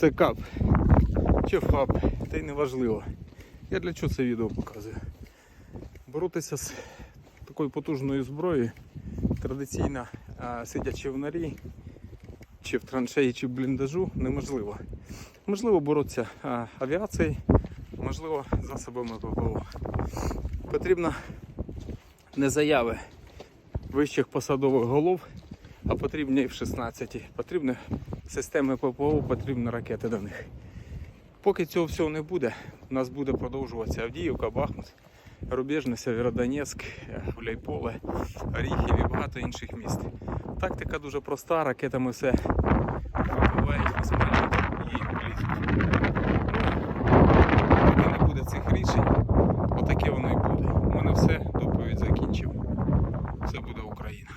це кап чи фаб, та й не важливо. Я для чого це відео показую? Боротися з такою потужною зброєю, традиційно сидячи в норі, чи в траншеї, чи в бліндажу, неможливо. Можливо боротися авіацією, можливо засобами ППО. Потрібно не заяви вищих посадових голов, а потрібні F-16. Потрібні системи ППО, потрібні ракети до них. Поки цього всього не буде, у нас буде продовжуватися Авдіївка, Бахмут, Рубежне, Сєвєродонецьк, Гуляйполе, Оріхів і багато інших міст. Тактика дуже проста, ракетами все вибивають, розпалюють і влізуть. Поки не буде цих рішень, отаке воно і буде. У мене все, доповідь закінчив. Це буде Україна.